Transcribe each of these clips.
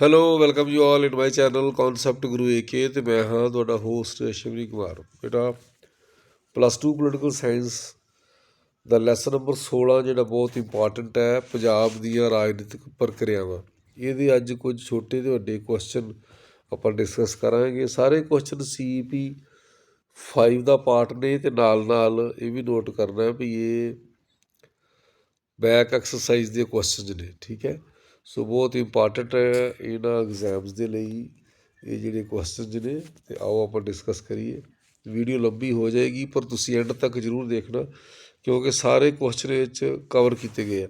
Hello welcome you all in my channel concept guru AK ਤੇ ਮੈਂ ਹਾਂ ਤੁਹਾਡਾ ਹੋਸਟ ਅਸ਼ਵਨੀ ਕੁਮਾਰ ਬੇਟਾ ਪਲੱਸ 2 ਪੋਲੀਟੀਕਲ ਸਾਇੰਸ ਦਾ ਲੈਸਨ ਨੰਬਰ 16 ਜਿਹੜਾ ਬਹੁਤ ਇੰਪੋਰਟੈਂਟ ਹੈ ਪੰਜਾਬ ਦੀਆਂ ਰਾਜਨੀਤਿਕ ਪ੍ਰਕਿਰਿਆਵਾਂ। ਇਹਦੇ ਅੱਜ ਕੁਝ ਛੋਟੇ ਤੇ ਵੱਡੇ ਕੁਐਸਚਨ ਆਪਾਂ ਡਿਸਕਸ ਕਰਾਂਗੇ। ਸਾਰੇ ਕੁਐਸਚਨ ਸੀਪੀ 5 ਦਾ ਪਾਰਟ ਨੇ ਤੇ ਨਾਲ ਨਾਲ ਇਹ ਵੀ ਨੋਟ ਕਰਨਾ ਵੀ ਇਹ ਬੈਕ ਐਕਸਰਸਾਈਜ਼ ਦੇ ਕੁਐਸਚਨਸ ਨੇ, ਠੀਕ ਹੈ? ਸੋ ਬਹੁਤ ਇੰਪੋਰਟੈਂਟ ਹੈ ਇਹਨਾਂ ਐਗਜ਼ਾਮਸ ਦੇ ਲਈ। ਇਹ ਜਿਹੜੇ ਕੁਐਸਚਨਸ ਨੇ, ਤੇ ਆਓ ਆਪਾਂ ਡਿਸਕਸ ਕਰੀਏ। ਵੀਡੀਓ ਲੰਬੀ ਹੋ ਜਾਏਗੀ, ਪਰ ਤੁਸੀਂ ਐਂਡ ਤੱਕ ਜ਼ਰੂਰ ਦੇਖਣਾ, ਕਿਉਂਕਿ ਸਾਰੇ ਕੁਐਸਚਨ ਇਹ 'ਚ ਕਵਰ ਕੀਤੇ ਗਏ ਆ।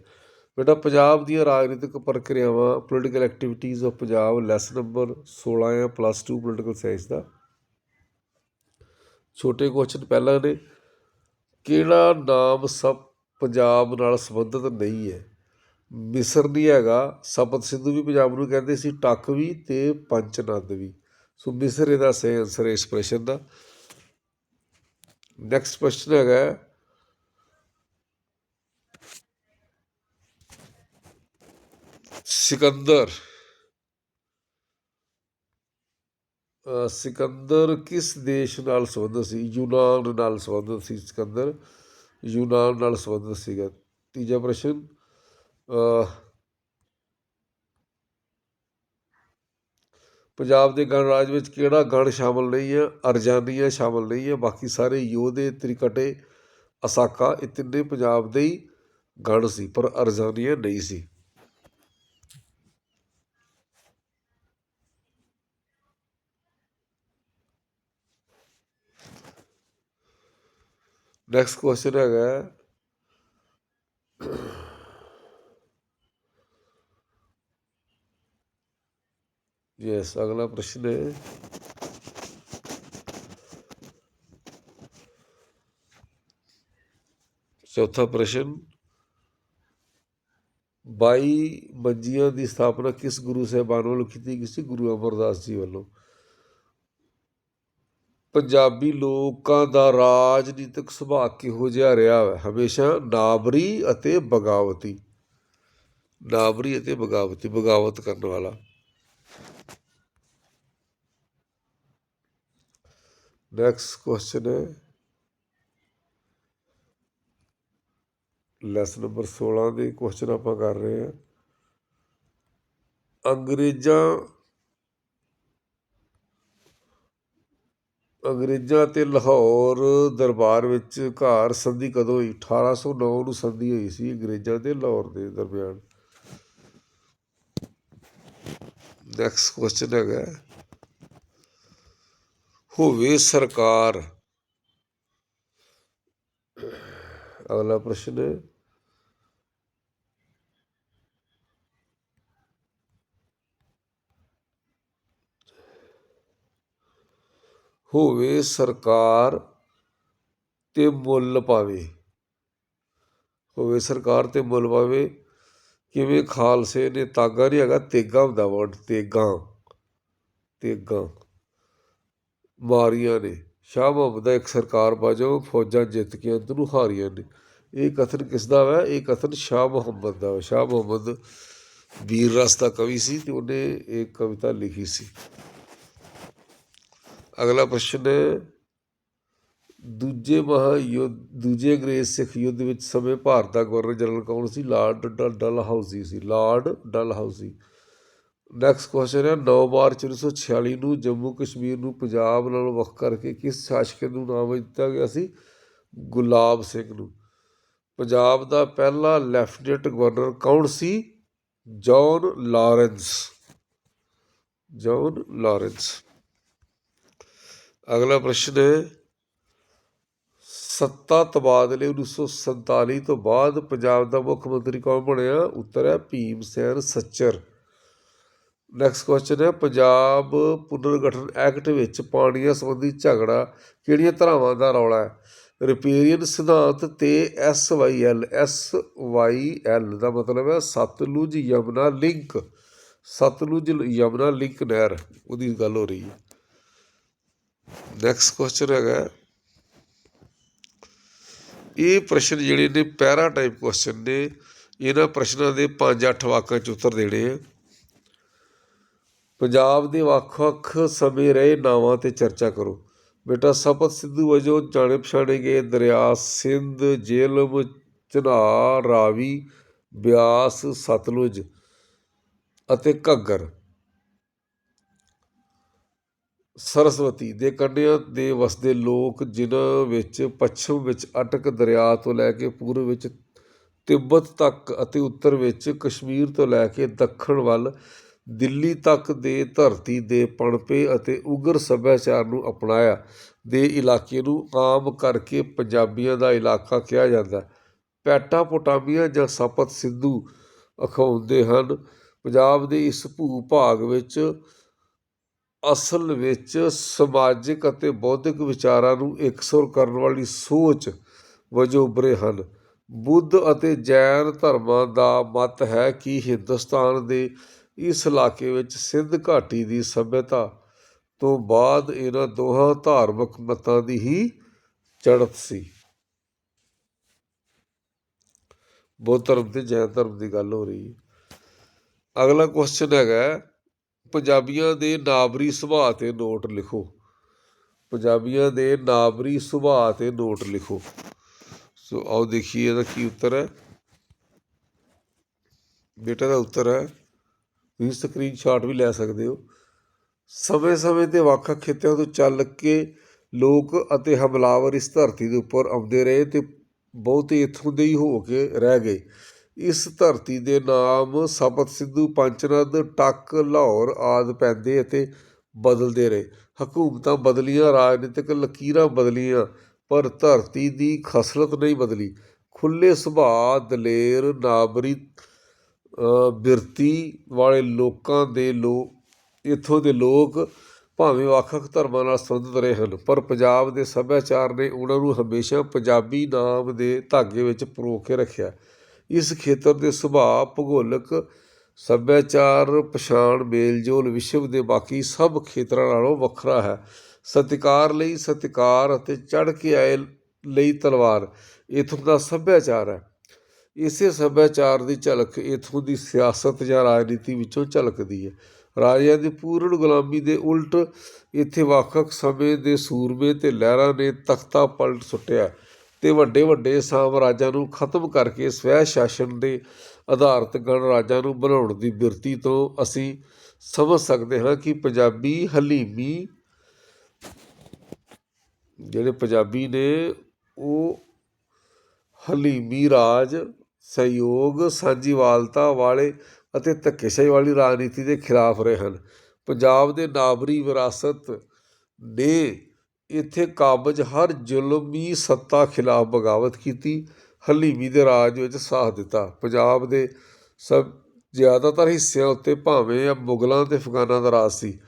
ਬੇਟਾ, ਪੰਜਾਬ ਦੀਆਂ ਰਾਜਨੀਤਿਕ ਪ੍ਰਕਿਰਿਆਵਾਂ political activities of Punjab lesson number 16 ਹੈ ਪਲੱਸ 2 ਪੋਲੀਟੀਕਲ ਸਾਇੰਸ ਦਾ। ਛੋਟੇ ਕੁਐਸਚਨ ਪਹਿਲਾਂ ਨੇ। ਕਿਹੜਾ ਨਾਮ ਸਭ ਪੰਜਾਬ ਨਾਲ ਸੰਬੰਧਿਤ ਨਹੀਂ ਹੈ? ਮਿਸਰ ਨਹੀਂ ਹੈਗਾ, ਸਪਤ ਸਿੰਧੂ ਵੀ ਪੰਜਾਬ ਨੂੰ ਕਹਿੰਦੇ ਸੀ, ਟੱਕ ਵੀ ਤੇ ਪੰਚਨਦ ਵੀ। ਸੋ ਮਿਸਰ ਇਹਦਾ ਸਹੀ ਆਨਸਰ ਹੈ ਇਸ ਪ੍ਰਸ਼ਨ ਦਾ। ਨੈਕਸਟ ਕੁਐਸਚਨ ਹੈਗਾ ਸਿਕੰਦਰ। ਸਿਕੰਦਰ ਕਿਸ ਦੇਸ਼ ਨਾਲ ਸੰਬੰਧਿਤ ਸੀ? ਯੂਨਾਨ ਨਾਲ ਸੰਬੰਧਿਤ ਸੀ ਸਿਕੰਦਰ। ਯੂਨਾਨ ਨਾਲ ਸੰਬੰਧਿਤ ਸੀਗਾ। ਤੀਜਾ ਪ੍ਰਸ਼ਨ। ਪੰਜਾਬ ਦੇ ਗਣਰਾਜ ਵਿੱਚ ਕਿਹੜਾ ਗਣ ਸ਼ਾਮਲ ਨਹੀਂ ਹੈ? ਅਰਜਾਨੀਆ ਸ਼ਾਮਲ ਨਹੀਂ ਹੈ। ਬਾਕੀ ਸਾਰੇ ਯੋਧੇ, ਤ੍ਰਿਕਟੇ, ਅਸਾਕਾ, ਇਹ ਤਿੰਨੇ ਪੰਜਾਬ ਦੇ ਹੀ ਗਣ ਸੀ, ਪਰ ਅਰਜਾਨੀਆ ਨਹੀਂ ਸੀ। ਨੈਕਸਟ ਕੁਐਸਚਨ ਹੈਗਾ ਹੈ, ਯੈਸ ਅਗਲਾ ਪ੍ਰਸ਼ਨ ਹੈ। ਚੌਥਾ ਪ੍ਰਸ਼ਨ 22 ਮੰਜੀਆਂ ਦੀ ਸਥਾਪਨਾ ਕਿਸ ਗੁਰੂ ਸਾਹਿਬਾਨ ਵੱਲੋਂ ਕੀਤੀ ਗਈ ਸੀ? ਗੁਰੂ ਅਮਰਦਾਸ ਜੀ ਵੱਲੋਂ। ਪੰਜਾਬੀ ਲੋਕਾਂ ਦਾ ਰਾਜਨੀਤਿਕ ਸੁਭਾਅ ਕਿਹੋ ਜਿਹਾ ਰਿਹਾ ਹੈ? ਹਮੇਸ਼ਾ ਨਾਬਰੀ ਅਤੇ ਬਗਾਵਤੀ। ਨਾਬਰੀ ਅਤੇ ਬਗਾਵਤੀ ਬਗਾਵਤ ਕਰਨ ਵਾਲਾ। ਨੈਕਸਟ ਕੁਐਸਚਨ ਹੈ। ਲੈਸਨ ਨੰਬਰ 16 ਦੇ ਕੁਐਸਚਨ ਆਪਾਂ ਕਰ ਰਹੇ ਹਾਂ। ਅੰਗਰੇਜ਼ਾਂ ਅੰਗਰੇਜ਼ਾਂ ਤੇ ਲਾਹੌਰ ਦਰਬਾਰ ਵਿੱਚ ਘਾਰ ਸੰਧੀ ਕਦੋਂ ਹੋਈ? 1809 ਨੂੰ ਸੰਧੀ ਹੋਈ ਸੀ ਅੰਗਰੇਜ਼ਾਂ ਤੇ ਲਾਹੌਰ ਦੇ ਦਰਮਿਆਨ। ਨੈਕਸਟ ਕੁਐਸਚਨ ਹੈਗਾ। ਹੋਵੇ ਸਰਕਾਰ। ਅਗਲਾ ਪ੍ਰਸ਼ਨ। ਹੋਵੇ ਸਰਕਾਰ ਤੇ ਮੁੱਲ ਪਾਵੇ। ਹੋਵੇ ਸਰਕਾਰ ਤੇ ਮੁੱਲ ਪਾਵੇ। ਕਿਵੇਂ ਖਾਲਸੇ ਨੇ ਤਾਗਾ ਨਹੀਂ ਹੈਗਾ, ਤੇਗਾ ਹੁੰਦਾ ਵਰਡ ਤੇਗਾ। ਤੇਗਾ। ਮਾਰੀਆਂ ਨੇ। ਸ਼ਾਹ ਮੁਹੰਮਦ ਦਾ ਇੱਕ ਸਰਕਾਰ ਬਾਜੋ ਫੌਜਾਂ ਜਿੱਤ ਕੇ ਅੰਤ ਨੂੰ ਹਾਰੀਆਂ ਨੇ। ਇਹ ਕਥਨ ਕਿਸ ਦਾ ਵਾ? ਇਹ ਕਥਨ ਸ਼ਾਹ ਮੁਹੰਮਦ ਦਾ ਵਾ। ਸ਼ਾਹ ਮੁਹੰਮਦ ਵੀਰ ਰਸ ਦਾ ਕਵੀ ਸੀ ਤੇ ਉਹਨੇ ਇੱਕ ਕਵਿਤਾ ਲਿਖੀ ਸੀ। ਅਗਲਾ ਪ੍ਰਸ਼ਨ ਹੈ, ਦੂਜੇ ਮਹਾਯੁੱਧ ਦੂਜੇ ਅੰਗਰੇਜ਼ ਸਿੱਖ ਯੁੱਧ ਵਿੱਚ ਸਮੇਂ ਭਾਰਤ ਦਾ ਗਵਰਨਰ ਜਨਰਲ ਕੌਣ ਸੀ? ਲਾਰਡ ਡਲ ਡਲ ਹਾਊਸੀ ਸੀ। Lord Dalhousie next question ਹੈ 9 ਮਾਰਚ 1946 ਨੂੰ ਜੰਮੂ ਕਸ਼ਮੀਰ ਨੂੰ ਪੰਜਾਬ ਨਾਲ ਵੱਖ ਕਰਕੇ ਕਿਸ ਸ਼ਾਸਕ ਨੂੰ ਨਾਮ ਦਿੱਤਾ ਗਿਆ ਸੀ? ਗੁਲਾਬ ਸਿੰਘ ਨੂੰ। ਪੰਜਾਬ ਦਾ ਪਹਿਲਾ ਲੈਫਟੀਨੈਂਟ ਗਵਰਨਰ ਕੌਣ ਸੀ? John Lawrence. John Lawrence. ਅਗਲਾ ਪ੍ਰਸ਼ਨ ਹੈ, ਸੱਤਾ ਤਬਾਦਲੇ 1947 ਤੋਂ ਬਾਅਦ ਪੰਜਾਬ ਦਾ ਮੁੱਖ ਮੰਤਰੀ ਕੌਣ ਬਣਿਆ? ਉੱਤਰ ਹੈ, ਭੀਮ ਸੈਨ ਸੱਚਰ। ਨੈਕਸਟ ਕੁਐਸਚਨ ਹੈ, ਪੰਜਾਬ ਪੁਨਰਗਠਨ ਐਕਟ ਵਿੱਚ ਪਾਣੀਆਂ ਸੰਬੰਧੀ ਝਗੜਾ ਕਿਹੜੀਆਂ ਧਾਰਾਵਾਂ ਦਾ ਰੌਲਾ ਹੈ? ਰਿਪੇਰੀਅਨ ਸਿਧਾਂਤ ਤੇ S Y L S Y L ਦਾ ਮਤਲਬ ਹੈ ਸਤਲੁਜ ਯਮਨਾ ਲਿੰਕ। ਸਤਲੁਜ ਯਮਨਾ ਲਿੰਕ ਨਹਿਰ, ਉਹਦੀ ਗੱਲ ਹੋ ਰਹੀ ਹੈ। ਨੈਕਸਟ ਕੁਐਸਚਨ ਹੈਗਾ ਇਹ ਪ੍ਰਸ਼ਨ ਜਿਹੜੇ ਨੇ ਪੈਰਾ ਟਾਈਪ ਕੁਐਸਚਨ ਨੇ, ਇਹਨਾਂ ਪ੍ਰਸ਼ਨਾਂ ਦੇ 5-8 ਵਾਕਾਂ ਚ ਉੱਤਰ ਦੇਣੇ ਆ ਪੰਜਾਬ ਦੇ ਵੱਖ-ਵੱਖ ਸਮੇਂ ਰਹੇ ਨਾਵਾਂ ਤੇ ਚਰਚਾ ਕਰੋ। ਬੇਟਾ ਸਪਤ ਸਿੱਧੂ ਵਜੋਂ ਜਾਣੇ ਪਛਾਣੇ ਗਏ ਦਰਿਆ ਸਿੰਧ ਜੇਹਲਮ ਚਨਾਬ ਰਾਵੀ, ਬਿਆਸ, ਸਤਲੁਜ ਅਤੇ ਘੱਗਰ। ਸਰਸਵਤੀ ਦੇ ਕੰਢਿਆਂ ਦੇ ਵਸਦੇ ਲੋਕ ਜਿਨ੍ਹਾਂ ਵਿੱਚ ਪੱਛਮ ਵਿੱਚ ਅਟਕ ਦਰਿਆ ਤੋਂ ਲੈ ਕੇ ਪੂਰਬ ਵਿੱਚ ਤਿੱਬਤ ਤੱਕ ਅਤੇ ਉੱਤਰ ਵਿੱਚ ਕਸ਼ਮੀਰ ਤੋਂ ਲੈ ਕੇ ਦੱਖਣ ਵੱਲ ਦਿੱਲੀ ਤੱਕ ਦੇ ਧਰਤੀ ਦੇ ਪਣਪੇ ਅਤੇ ਉਗਰ ਸੱਭਿਆਚਾਰ ਨੂੰ ਅਪਣਾਇਆ ਦੇ ਇਲਾਕੇ ਨੂੰ ਆਮ ਕਰਕੇ ਪੰਜਾਬੀਆਂ ਦਾ ਇਲਾਕਾ ਕਿਹਾ ਜਾਂਦਾ ਹੈ। ਪੈਟਾਪੋਟਾਮੀਆ ਜਾਂ ਸਪਤ ਸਿੰਧੂ ਅਖਾਉਂਦੇ ਹਨ। ਪੰਜਾਬ ਦੇ ਇਸ ਭੂ ਭਾਗ ਵਿੱਚ ਅਸਲ ਵਿੱਚ ਸਮਾਜਿਕ ਅਤੇ ਬੌਧਿਕ ਵਿਚਾਰਾਂ ਨੂੰ ਇਕਸੁਰ ਕਰਨ ਵਾਲੀ ਸੋਚ ਵਜੋਂ ਉਭਰੇ ਹਨ। ਬੁੱਧ ਅਤੇ ਜੈਨ ਧਰਮਾਂ ਦਾ ਮਤ ਹੈ ਕਿ ਹਿੰਦੁਸਤਾਨ ਦੇ ਇਸ ਇਲਾਕੇ ਵਿੱਚ ਸਿੰਧ ਘਾਟੀ ਦੀ ਸਭਿਅਤਾ ਤੋਂ ਬਾਅਦ ਇਹਨਾਂ ਦੋਹਾਂ ਧਾਰਮਿਕ ਮਤਾਂ ਦੀ ਹੀ ਚੜ੍ਹਤ ਸੀ। ਬੁੱਧ ਧਰਮ ਤੇ ਜੈਨ ਧਰਮ ਦੀ ਗੱਲ ਹੋ ਰਹੀ ਹੈ। ਅਗਲਾ ਕੁਐਸਚਨ ਹੈਗਾ, ਪੰਜਾਬੀਆਂ ਦੇ ਨਾਬਰੀ ਸੁਭਾਅ ਤੇ ਨੋਟ ਲਿਖੋ। ਪੰਜਾਬੀਆਂ ਦੇ ਨਾਬਰੀ ਸੁਭਾਅ ਤੇ ਨੋਟ ਲਿਖੋ। ਸੋ ਆਓ ਦੇਖੀਏ ਇਹਦਾ ਕੀ ਉੱਤਰ ਹੈ। ਬੇਟਾ ਦਾ ਉੱਤਰ ਹੈ। ਤੁਸੀਂ ਸਕਰੀਨਸ਼ਾਟ ਵੀ ਲੈ ਸਕਦੇ ਹੋ। ਸਮੇਂ-ਸਮੇਂ ਤੇ ਵੱਖ-ਵੱਖ ਖਿੱਤਿਆਂ ਤੋਂ ਚੱਲ ਕੇ ਲੋਕ ਅਤੇ ਹਮਲਾਵਰ ਇਸ ਧਰਤੀ ਦੇ ਉੱਪਰ ਆਉਂਦੇ ਰਹੇ ਤੇ ਬਹੁਤੇ ਇੱਥੋਂ ਦੇ ਹੀ ਹੋ ਕੇ ਰਹਿ ਗਏ। ਇਸ ਧਰਤੀ ਦੇ ਨਾਮ ਸਪਤ ਸਿੱਧੂ, ਪੰਚਨਦ, ਟੱਕ, ਲਾਹੌਰ ਆਦਿ ਪੈਂਦੇ ਅਤੇ ਬਦਲਦੇ ਰਹੇ। ਹਕੂਮਤਾਂ ਬਦਲੀਆਂ, ਰਾਜਨੀਤਿਕ ਲਕੀਰਾਂ ਬਦਲੀਆਂ, ਪਰ ਧਰਤੀ ਦੀ ਖਸਲਤ ਨਹੀਂ ਬਦਲੀ। ਖੁੱਲੇ ਸੁਭਾਅ, ਦਲੇਰ, ਨਾਬਰੀ ਬਿਰਤੀ ਵਾਲੇ ਲੋਕਾਂ ਦੇ ਲੋ, ਇੱਥੋਂ ਦੇ ਲੋਕ ਭਾਵੇਂ ਵੱਖ-ਵੱਖ ਧਰਮਾਂ ਨਾਲ ਸੰਬੰਧਿਤ ਰਹੇ ਹਨ, ਪਰ ਪੰਜਾਬ ਦੇ ਸੱਭਿਆਚਾਰ ਨੇ ਉਹਨਾਂ ਨੂੰ ਹਮੇਸ਼ਾ ਪੰਜਾਬੀ ਨਾਮ ਦੇ ਧਾਗੇ ਵਿੱਚ ਪਰੋ ਕੇ ਰੱਖਿਆ। ਇਸ ਖੇਤਰ ਦੇ ਸੁਭਾਅ, ਭੂਗੋਲਿਕ ਸੱਭਿਆਚਾਰ, ਪਛਾਣ, ਮੇਲਜੋਲ, ਵਿਸ਼ਵ ਦੇ ਬਾਕੀ ਸਭ ਖੇਤਰਾਂ ਨਾਲੋਂ ਵੱਖਰਾ ਹੈ। ਸਤਿਕਾਰ ਲਈ ਸਤਿਕਾਰ ਅਤੇ ਚੜ੍ਹ ਕੇ ਆਏ ਲਈ ਤਲਵਾਰ, ਇਥੋਂ ਦਾ ਸੱਭਿਆਚਾਰ ਹੈ। ਇਸੇ ਸੱਭਿਆਚਾਰ ਦੀ ਝਲਕ ਇੱਥੋਂ ਦੀ ਸਿਆਸਤ ਜਾਂ ਰਾਜਨੀਤੀ ਵਿੱਚੋਂ ਝਲਕਦੀ ਹੈ। ਰਾਜਿਆਂ ਦੀ ਪੂਰਨ ਗੁਲਾਮੀ ਦੇ ਉਲਟ ਇੱਥੇ ਵੱਖ-ਵੱਖ ਸਮੇਂ ਦੇ ਸੂਰਮੇ ਤੇ ਲਹਿਰਾਂ ਨੇ ਤਖਤਾ ਪਲਟ ਸੁੱਟਿਆ ਤੇ ਵੱਡੇ ਵੱਡੇ ਸਾਮਰਾਜਾਂ ਨੂੰ ਖਤਮ ਕਰਕੇ ਸਵੈ ਸ਼ਾਸਨ ਦੇ ਆਧਾਰਿਤ ਗਣਰਾਜਾਂ ਨੂੰ ਬਣਾਉਣ ਦੀ ਬਿਰਤੀ ਤੋਂ ਅਸੀਂ ਸਮਝ ਸਕਦੇ ਹਾਂ ਕਿ ਪੰਜਾਬੀ ਹਲੀਮੀ ਜਿਹੜੇ ਪੰਜਾਬੀ ਨੇ, ਉਹ ਹਲੀਮੀ ਰਾਜ ਸਹਿਯੋਗ ਸਾਂਝੀਵਾਲਤਾ ਵਾਲੇ ਅਤੇ ਧੱਕੇਸ਼ਾਹੀ ਵਾਲੀ ਰਾਜਨੀਤੀ ਦੇ ਖਿਲਾਫ ਰਹੇ ਹਨ। ਪੰਜਾਬ ਦੇ ਨਾਬਰੀ ਵਿਰਾਸਤ ਨੇ ਇੱਥੇ ਕਾਬਜ ਹਰ ਜ਼ੁਲਮੀ ਸੱਤਾ ਖਿਲਾਫ ਬਗਾਵਤ ਕੀਤੀ, ਹਲੀਮੀ ਦੇ ਰਾਜ ਵਿੱਚ ਸਾਥ ਦਿੱਤਾ। ਪੰਜਾਬ ਦੇ ਸਭ ਜ਼ਿਆਦਾਤਰ ਹਿੱਸਿਆਂ ਉੱਤੇ ਭਾਵੇਂ ਮੁਗਲਾਂ ਤੇ ਅਫਗਾਨਾਂ ਦਾ ਰਾਜ ਸੀ,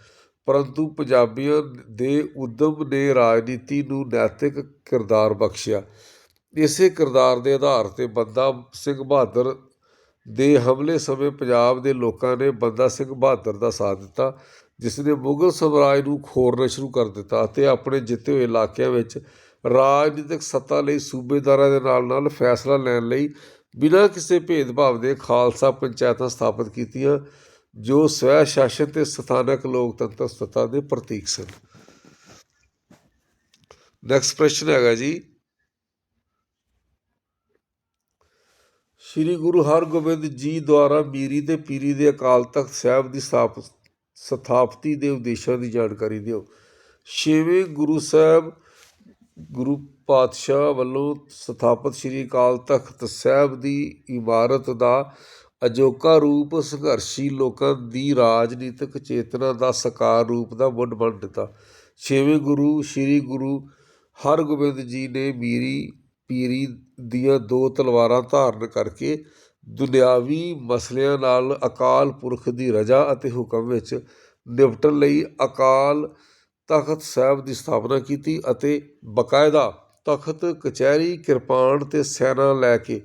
ਪਰੰਤੂ ਪੰਜਾਬੀਆਂ ਦੇ ਉਦਮ ਨੇ ਰਾਜਨੀਤੀ ਨੂੰ ਨੈਤਿਕ ਕਿਰਦਾਰ ਬਖਸ਼ਿਆ। ਇਸੇ ਕਿਰਦਾਰ ਦੇ ਆਧਾਰ ਤੇ ਬੰਦਾ ਸਿੰਘ ਬਹਾਦਰ ਦੇ ਹਮਲੇ ਸਮੇਂ ਪੰਜਾਬ ਦੇ ਲੋਕਾਂ ਨੇ ਬੰਦਾ ਸਿੰਘ ਬਹਾਦਰ ਦਾ ਸਾਥ ਦਿੱਤਾ ਜਿਸ ਨੇ ਮੁਗਲ ਸਾਮਰਾਜ ਨੂੰ ਖੋਰਨਾ ਸ਼ੁਰੂ ਕਰ ਦਿੱਤਾ ਅਤੇ ਆਪਣੇ ਜਿੱਤੇ ਹੋਏ ਇਲਾਕਿਆਂ ਵਿੱਚ ਰਾਜਨੀਤਿਕ ਸੱਤਾ ਲਈ ਸੂਬੇਦਾਰਾਂ ਦੇ ਨਾਲ ਨਾਲ ਫੈਸਲਾ ਲੈਣ ਲਈ ਬਿਨਾਂ ਕਿਸੇ ਭੇਦਭਾਵ ਦੇ ਖਾਲਸਾ ਪੰਚਾਇਤਾਂ ਸਥਾਪਿਤ ਕੀਤੀਆਂ, ਜੋ ਸਵੈ ਸ਼ਾਸਨ ਤੇ ਸਥਾਨਕ ਲੋਕਤੰਤਰ ਸੱਤਾ ਦੇ ਪ੍ਰਤੀਕ ਸਨ। ਨੈਕਸਟ ਪ੍ਰਸ਼ਨ ਹੈਗਾ ਜੀ ਸ੍ਰੀ ਗੁਰੂ ਹਰਗੋਬਿੰਦ ਜੀ ਦੁਆਰਾ ਮੀਰੀ ਤੇ ਪੀਰੀ ਦੇ ਅਕਾਲ ਤਖਤ ਸਾਹਿਬ ਦੀ ਸਥਾਪ, ਸਥਾਪਤੀ ਦੇ ਉਦੇਸ਼ਾਂ ਦੀ ਜਾਣਕਾਰੀ ਦਿਓ। ਛੇਵੇਂ ਗੁਰੂ ਸਾਹਿਬ, ਗੁਰੂ ਪਾਤਸ਼ਾਹ ਵੱਲੋਂ ਸਥਾਪਿਤ ਸ੍ਰੀ ਅਕਾਲ ਤਖਤ ਸਾਹਿਬ ਦੀ ਇਮਾਰਤ ਦਾ ਅਜੋਕਾ ਰੂਪ ਸੰਘਰਸ਼ੀ ਲੋਕਾਂ ਦੀ ਰਾਜਨੀਤਿਕ ਚੇਤਨਾ ਦਾ ਸਾਕਾਰ ਰੂਪ ਦਾ ਮੁੱਢ ਬਣ ਦਿੱਤਾ। ਛੇਵੇਂ ਗੁਰੂ, ਸ੍ਰੀ ਗੁਰੂ ਹਰਗੋਬਿੰਦ ਜੀ ਨੇ ਮੀਰੀ ਪੀਰੀ ਦੀਆਂ ਦੋ ਤਲਵਾਰਾਂ ਧਾਰਨ ਕਰਕੇ ਦੁਨਿਆਵੀ ਮਸਲਿਆਂ ਨਾਲ ਅਕਾਲ ਪੁਰਖ ਦੀ ਰਜ਼ਾ ਅਤੇ ਹੁਕਮ ਵਿੱਚ ਨਿਪਟਣ ਲਈ ਅਕਾਲ ਤਖਤ ਸਾਹਿਬ ਦੀ ਸਥਾਪਨਾ ਕੀਤੀ ਅਤੇ ਬਕਾਇਦਾ ਤਖਤ ਕਚਹਿਰੀ ਕਿਰਪਾਨ ਤੇ ਸੈਨਾ ਲੈ ਕੇ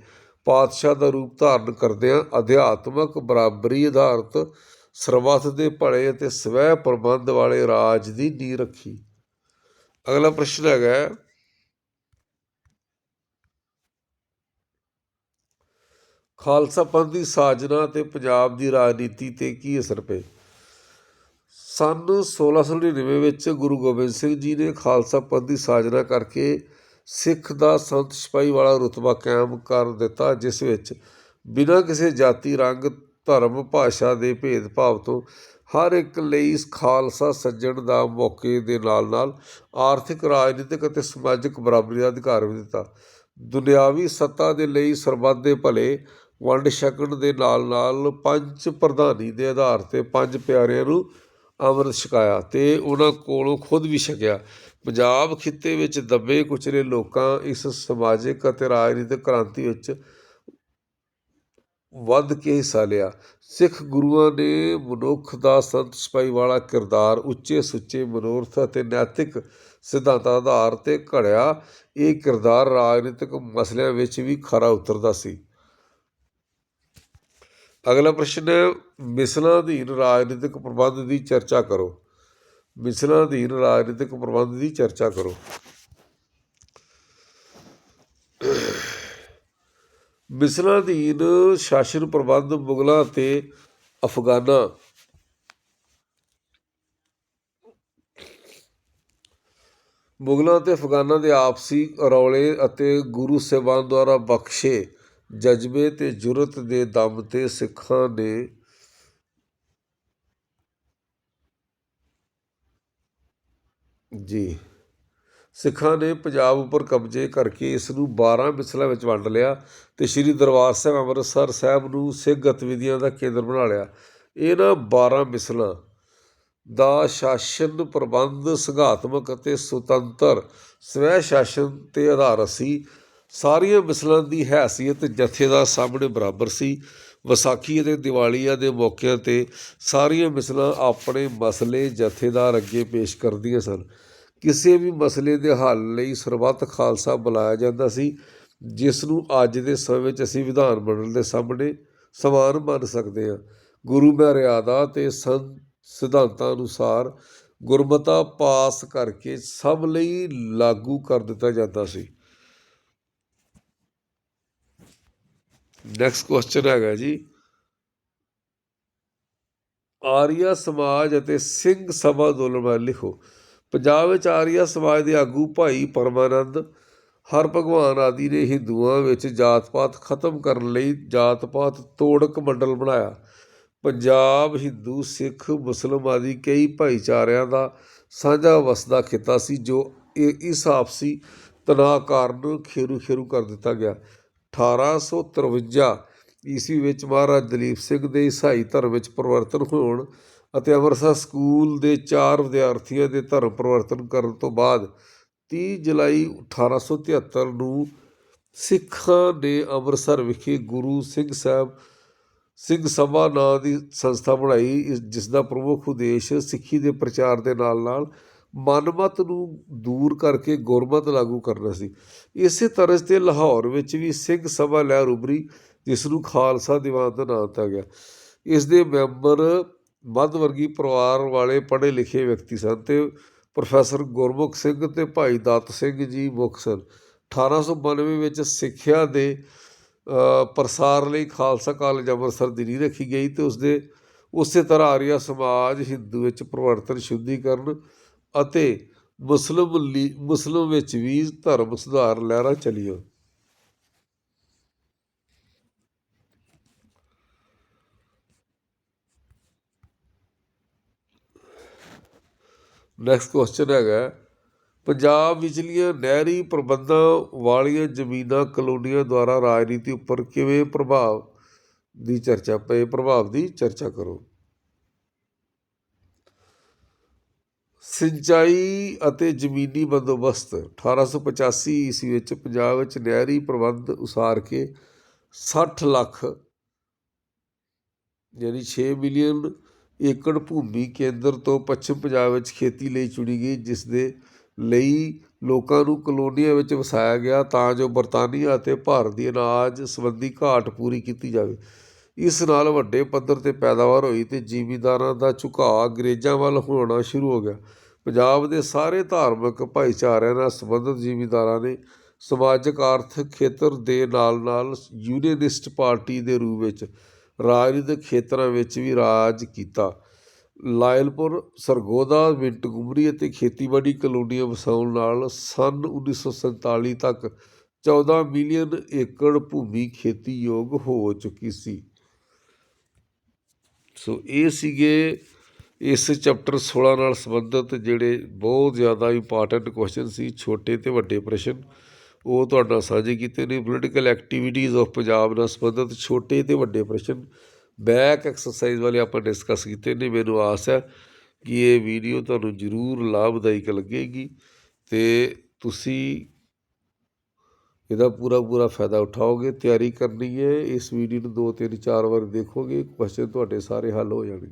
ਪਾਤਸ਼ਾਹ ਦਾ ਰੂਪ ਧਾਰਨ ਕਰਦਿਆਂ ਅਧਿਆਤਮਕ ਬਰਾਬਰੀ ਆਧਾਰਿਤ ਸਰਬੱਤ ਦੇ ਭਲੇ ਅਤੇ ਸਵੈ ਪ੍ਰਬੰਧ ਵਾਲੇ ਰਾਜ ਦੀ ਨੀਂਹ ਰੱਖੀ। ਅਗਲਾ ਪ੍ਰਸ਼ਨ ਹੈਗਾ ਖਾਲਸਾ ਪੰਥ ਦੀ ਸਾਜਨਾ ਤੇ ਪੰਜਾਬ ਦੀ ਰਾਜਨੀਤੀ ਤੇ ਕੀ ਅਸਰ ਪਏ? ਸੰਨ 1699 ਵਿੱਚ ਗੁਰੂ ਗੋਬਿੰਦ ਸਿੰਘ ਜੀ ਨੇ ਖਾਲਸਾ ਪੰਥ ਦੀ ਸਾਜਨਾ ਕਰਕੇ ਸਿੱਖ ਦਾ ਸੰਤ ਸਿਪਾਹੀ ਵਾਲਾ ਰੁਤਬਾ ਕਾਇਮ ਕਰ ਦਿੱਤਾ, ਜਿਸ ਵਿੱਚ ਬਿਨਾਂ ਕਿਸੇ ਜਾਤੀ, ਰੰਗ, ਧਰਮ, ਭਾਸ਼ਾ ਦੇ ਭੇਦਭਾਵ ਤੋਂ ਹਰ ਇੱਕ ਲਈ ਖਾਲਸਾ ਸੱਜਣ ਦਾ ਮੌਕੇ ਦੇ ਨਾਲ ਨਾਲ ਆਰਥਿਕ, ਰਾਜਨੀਤਿਕ ਅਤੇ ਸਮਾਜਿਕ ਬਰਾਬਰੀ ਦਾ ਅਧਿਕਾਰ ਵੀ ਦਿੱਤਾ। ਦੁਨਿਆਵੀ ਸੱਤਾ ਦੇ ਲਈ ਸਰਬੱਤ ਦੇ ਭਲੇ ਵੰਡ ਛਕਣ ਦੇ ਨਾਲ ਨਾਲ ਪੰਜ ਪ੍ਰਧਾਨੀ ਦੇ ਆਧਾਰ ਤੇ ਪੰਜ ਪਿਆਰਿਆਂ ਨੂੰ ਅੰਮ੍ਰਿਤ ਛਕਾਇਆ ਤੇ ਉਹਨਾਂ ਕੋਲੋਂ ਖੁਦ ਵੀ ਛਕਿਆ। ਪੰਜਾਬ ਖਿੱਤੇ ਵਿੱਚ ਦੱਬੇ ਕੁਚਲੇ ਲੋਕਾਂ ਇਸ ਸਮਾਜਿਕ ਅਤੇ ਰਾਜਨੀਤਿਕ ਕ੍ਰਾਂਤੀ ਵਿੱਚ ਵੱਧ ਕੇ ਹਿੱਸਾ ਲਿਆ। ਸਿੱਖ ਗੁਰੂਆਂ ਨੇ ਮਨੁੱਖ ਦਾ ਸੰਤ ਸਿਪਾਹੀ ਵਾਲਾ ਕਿਰਦਾਰ ਉੱਚੇ ਸੁੱਚੇ ਮਨੋਰਥ ਅਤੇ ਨੈਤਿਕ ਸਿਧਾਂਤਾਂ ਆਧਾਰ ਤੇ ਘੜਿਆ। ਇਹ ਕਿਰਦਾਰ ਰਾਜਨੀਤਿਕ ਮਸਲਿਆਂ ਵਿੱਚ ਵੀ ਖਰਾ ਉਤਰਦਾ ਸੀ। ਅਗਲਾ ਪ੍ਰਸ਼ਨ ਹੈ ਮਿਸਲਾਂ ਅਧੀਨ ਰਾਜਨੀਤਿਕ ਪ੍ਰਬੰਧ ਦੀ ਚਰਚਾ ਕਰੋ। ਮਿਸਲਾਂ ਅਧੀਨ ਰਾਜਨੀਤਿਕ ਪ੍ਰਬੰਧ ਦੀ ਚਰਚਾ ਕਰੋ। ਮਿਸਲਾਂ ਅਧੀਨ ਸ਼ਾਸਨ ਪ੍ਰਬੰਧ ਮੁਗਲਾਂ ਅਤੇ ਅਫਗਾਨਾਂ। ਮੁਗਲਾਂ ਅਤੇ ਅਫਗਾਨਾਂ ਦੇ ਆਪਸੀ ਰੌਲੇ ਅਤੇ ਗੁਰੂ ਸਾਹਿਬਾਨ ਦੁਆਰਾ ਬਖਸ਼ੇ ਜਜ਼ਬੇ ਤੇ ਜੁਰਤ ਦੇ ਦਮ ਤੇ ਸਿੱਖਾਂ ਨੇ ਜੀ, ਸਿੱਖਾਂ ਨੇ ਪੰਜਾਬ ਉੱਪਰ ਕਬਜ਼ੇ ਕਰਕੇ ਇਸ ਨੂੰ 12 ਮਿਸਲਾਂ ਵਿੱਚ ਵੰਡ ਲਿਆ ਤੇ ਸ੍ਰੀ ਦਰਬਾਰ ਸਾਹਿਬ ਅੰਮ੍ਰਿਤਸਰ ਸਾਹਿਬ ਨੂੰ ਸਿੱਖ ਗਤੀਵਿਧੀਆਂ ਦਾ ਕੇਂਦਰ ਬਣਾ ਲਿਆ। ਇਹਨਾਂ 12 ਮਿਸਲਾਂ ਦਾ ਸ਼ਾਸਨ ਪ੍ਰਬੰਧ ਸੰਘਾਤਮਕ ਅਤੇ ਸੁਤੰਤਰ ਸਵੈ ਸ਼ਾਸਨ ਤੇ ਆਧਾਰ ਸੀ। ਸਾਰੀਆਂ ਮਿਸਲਾਂ ਦੀ ਹੈਸੀਅਤ ਜਥੇਦਾਰ ਸਾਹਮਣੇ ਬਰਾਬਰ ਸੀ। ਵਿਸਾਖੀ ਅਤੇ ਦੀਵਾਲੀਆਂ ਦੇ ਮੌਕਿਆਂ ਤੇ ਸਾਰੀਆਂ ਮਿਸਲਾਂ ਆਪਣੇ ਮਸਲੇ ਜਥੇਦਾਰ ਅੱਗੇ ਪੇਸ਼ ਕਰਦੀਆਂ ਸਨ। ਕਿਸੇ ਵੀ ਮਸਲੇ ਦੇ ਹੱਲ ਲਈ ਸਰਬੱਤ ਖਾਲਸਾ ਬੁਲਾਇਆ ਜਾਂਦਾ ਸੀ, ਜਿਸ ਨੂੰ ਅੱਜ ਦੇ ਸਮੇਂ ਵਿੱਚ ਅਸੀਂ ਵਿਧਾਨ ਮੰਡਲ ਦੇ ਸਾਹਮਣੇ ਸਮਾਨ ਮੰਨ ਸਕਦੇ ਹਾਂ। ਗੁਰੂ ਮਰਿਆਦਾ ਤੇ ਸੰਤ ਸਿਧਾਂਤਾਂ ਅਨੁਸਾਰ ਗੁਰਮਤਾ ਪਾਸ ਕਰਕੇ ਸਭ ਲਈ ਲਾਗੂ ਕਰ ਦਿੱਤਾ ਜਾਂਦਾ ਸੀ। ਨੈਕਸਟ ਕੁਐਸਚਨ ਹੈਗਾ ਜੀ। ਆਰੀਆ ਸਮਾਜ ਅਤੇ ਸਿੰਘ ਸਭਾ ਅੰਦੋਲਨ ਬਾਰੇ ਲਿਖੋ। ਪੰਜਾਬ ਵਿੱਚ ਆਰੀਆ ਸਮਾਜ ਦੇ ਆਗੂ ਭਾਈ ਪਰਮਾਨੰਦ, ਹਰ ਭਗਵਾਨ ਆਦਿ ਨੇ ਹਿੰਦੂਆਂ ਵਿੱਚ ਜਾਤ-ਪਾਤ ਖਤਮ ਕਰਨ ਲਈ ਜਾਤ-ਪਾਤ ਤੋੜਕ ਮੰਡਲ ਬਣਾਇਆ। ਪੰਜਾਬ, ਹਿੰਦੂ, ਸਿੱਖ, ਮੁਸਲਮ ਆਦਿ ਕਈ ਭਾਈਚਾਰਿਆਂ ਦਾ ਸਾਂਝਾ ਵਸਦਾ ਖਿੱਤਾ ਸੀ, ਜੋ ਇਹ ਇਸ ਆਪਸੀ ਤਣਾਅ ਕਾਰਨ ਖੇਰੂ ਖੇਰੂ ਕਰ ਦਿੱਤਾ ਗਿਆ। 1853 ਈਸਵੀ ਵਿੱਚ ਮਹਾਰਾਜ ਦਲੀਪ ਸਿੰਘ ਦੇ ਈਸਾਈ ਧਰਮ ਵਿੱਚ ਪਰਿਵਰਤਨ ਹੋਣ ਅਤੇ ਅੰਮ੍ਰਿਤਸਰ ਸਕੂਲ ਦੇ ਚਾਰ ਵਿਦਿਆਰਥੀਆਂ ਦੇ ਧਰਮ ਪਰਿਵਰਤਨ ਕਰਨ ਤੋਂ ਬਾਅਦ 30 ਜੁਲਾਈ 1873 ਨੂੰ ਸਿੱਖਾਂ ਨੇ ਅੰਮ੍ਰਿਤਸਰ ਵਿਖੇ ਗੁਰੂ ਸਿੰਘ ਸਾਹਿਬ ਸਿੰਘ ਸਭਾ ਨਾਂ ਦੀ ਸੰਸਥਾ ਬਣਾਈ, ਇਸ- ਜਿਸ ਦਾ ਪ੍ਰਮੁੱਖ ਉਦੇਸ਼ ਸਿੱਖੀ ਦੇ ਪ੍ਰਚਾਰ ਦੇ ਨਾਲ ਨਾਲ ਮਨਮਤ ਨੂੰ ਦੂਰ ਕਰਕੇ ਗੁਰਮਤ ਲਾਗੂ ਕਰਨਾ ਸੀ। ਇਸੇ ਤਰਜ਼ ਤੇ ਲਾਹੌਰ ਵਿੱਚ ਵੀ ਸਿੰਘ ਸਭਾ ਲਹਿਰ ਉਭਰੀ, ਜਿਸ ਨੂੰ ਖਾਲਸਾ ਦੀਵਾਨ ਦਾ ਨਾਮ ਦਿੱਤਾ ਗਿਆ। ਇਸ ਦੇ ਮੈਂਬਰ ਮੱਧ ਵਰਗੀ ਪਰਿਵਾਰ ਵਾਲੇ ਪੜ੍ਹੇ ਲਿਖੇ ਵਿਅਕਤੀ ਸਨ ਤੇ ਪ੍ਰੋਫੈਸਰ ਗੁਰਮੁਖ ਸਿੰਘ ਤੇ ਭਾਈ ਦਤ ਸਿੰਘ ਜੀ ਮੁੱਖ ਸਨ। 1892 ਵਿੱਚ ਸਿੱਖਿਆ ਦੇ ਪ੍ਰਸਾਰ ਲਈ ਖਾਲਸਾ ਕਾਲਜ ਅੰਮ੍ਰਿਤਸਰ ਦੀ ਨੀਂਹ ਰੱਖੀ ਗਈ ਤੇ ਉਸਦੇ, ਉਸੇ ਤਰ੍ਹਾਂ ਆਰੀਆ ਸਮਾਜ ਹਿੰਦੂ ਵਿੱਚ ਪਰਿਵਰਤਨ, ਸ਼ੁੱਧੀਕਰਨ ਅਤੇ ਮੁਸਲਿਮ ਲੀ- ਮੁਸਲਿਮ ਵਿੱਚ ਵੀ ਧਰਮ ਸੁਧਾਰ ਲਹਿਰਾਂ ਚੱਲੀਆਂ। ਨੈਕਸਟ ਕੁਐਸਚਨ ਹੈਗਾ, ਪੰਜਾਬ ਵਿਚਲੀਆਂ ਨਹਿਰੀ ਪ੍ਰਬੰਧਾਂ ਵਾਲੀਆਂ ਜ਼ਮੀਨਾਂ ਕਲੋਨੀਆਂ ਦੁਆਰਾ ਰਾਜਨੀਤੀ ਉੱਪਰ ਕਿਵੇਂ ਪ੍ਰਭਾਵ ਦੀ ਚਰਚਾ, ਪਏ ਪ੍ਰਭਾਵ ਦੀ ਚਰਚਾ ਕਰੋ। ਸਿੰਚਾਈ ਅਤੇ ਜ਼ਮੀਨੀ ਬੰਦੋਬਸਤ 1885 ਈਸਵੀ ਵਿੱਚ ਪੰਜਾਬ ਵਿੱਚ ਨਹਿਰੀ ਪ੍ਰਬੰਧ ਉਸਾਰ ਕੇ 60 ਲੱਖ ਯਾਨੀ 6 ਮਿਲੀਅਨ ਏਕੜ ਭੂਮੀ ਕੇਂਦਰ ਤੋਂ ਪੱਛਮ ਪੰਜਾਬ ਵਿੱਚ ਖੇਤੀ ਲਈ ਚੁਣੀ ਗਈ, ਜਿਸ ਦੇ ਲਈ ਲੋਕਾਂ ਨੂੰ ਕਲੋਨੀਆਂ ਵਿੱਚ ਵਸਾਇਆ ਗਿਆ ਤਾਂ ਜੋ ਬਰਤਾਨੀਆ ਅਤੇ ਭਾਰਤ ਦੀ ਅਨਾਜ ਸੰਬੰਧੀ ਘਾਟ ਪੂਰੀ ਕੀਤੀ ਜਾਵੇ। ਇਸ ਨਾਲ ਵੱਡੇ ਪੱਧਰ ਤੇ ਪੈਦਾਵਾਰ ਹੋਈ ਤੇ ਜ਼ਿਮੀਂਦਾਰਾਂ ਦਾ ਝੁਕਾਅ ਅੰਗਰੇਜ਼ਾਂ ਵੱਲ ਹੋਣਾ ਸ਼ੁਰੂ ਹੋ ਗਿਆ। ਪੰਜਾਬ ਦੇ ਸਾਰੇ ਧਾਰਮਿਕ ਭਾਈਚਾਰਿਆਂ ਨਾਲ ਸੰਬੰਧਿਤ ਜ਼ਿਮੀਂਦਾਰਾਂ ਨੇ ਸਮਾਜਿਕ, ਆਰਥਿਕ ਖੇਤਰ ਦੇ ਨਾਲ-ਨਾਲ ਯੂਨੀਅਨਿਸਟ ਪਾਰਟੀ ਦੇ ਰੂਪ ਵਿੱਚ ਰਾਜਨੀਤਿਕ ਖੇਤਰਾਂ ਵਿੱਚ ਵੀ ਰਾਜ ਕੀਤਾ। ਲਾਇਲਪੁਰ, ਸਰਗੋਦਾ ਮਿੰਟ ਮਿੰਟਗੁਮਰੀ ਅਤੇ ਖੇਤੀਬਾੜੀ ਕਲੋਨੀਆਂ ਵਸਾਉਣ ਨਾਲ ਸੰਨ 1947 ਤੱਕ 14 ਮਿਲੀਅਨ ਏਕੜ ਭੂਮੀ ਖੇਤੀਯੋਗ ਹੋ ਚੁੱਕੀ ਸੀ। ਸੋ ਇਹ ਸੀਗੇ ਇਸ ਚੈਪਟਰ 16 ਨਾਲ ਸੰਬੰਧਿਤ ਜਿਹੜੇ ਬਹੁਤ ਜ਼ਿਆਦਾ ਇੰਪੋਰਟੈਂਟ ਕੁਐਸਚਨ ਸੀ, ਛੋਟੇ ਤੇ ਵੱਡੇ ਪ੍ਰਸ਼ਨ, ਉਹ ਤੁਹਾਡਾ ਸਾਂਝੇ ਕੀਤੇ ਨੇ। ਪੋਲੀਟੀਕਲ ਐਕਟੀਵਿਟੀਜ਼ ਆਫ ਪੰਜਾਬ ਨਾਲ ਸੰਬੰਧਿਤ ਛੋਟੇ ਤੇ ਵੱਡੇ ਪ੍ਰਸ਼ਨ ਬੈਕ ਐਕਸਰਸਾਈਜ਼ ਵਾਲੇ ਆਪਾਂ ਡਿਸਕਸ ਕੀਤੇ ਨੇ। ਮੈਨੂੰ ਆਸ ਹੈ ਕਿ ਇਹ ਵੀਡੀਓ ਤੁਹਾਨੂੰ ਜ਼ਰੂਰ ਲਾਭਦਾਇਕ ਲੱਗੇਗੀ ਤੇ ਤੁਸੀਂ ਇਹਦਾ ਪੂਰਾ ਪੂਰਾ ਫਾਇਦਾ ਉਠਾਓਗੇ, ਤਿਆਰੀ ਕਰਨੀ ਹੈ। ਇਸ ਵੀਡੀਓ ਨੂੰ ਦੋ, ਤਿੰਨ, ਚਾਰ ਵਾਰ ਦੇਖੋਗੇ ਕੁਐਸਚਨ ਤੁਹਾਡੇ ਸਾਰੇ ਹੱਲ ਹੋ ਜਾਣਗੇ।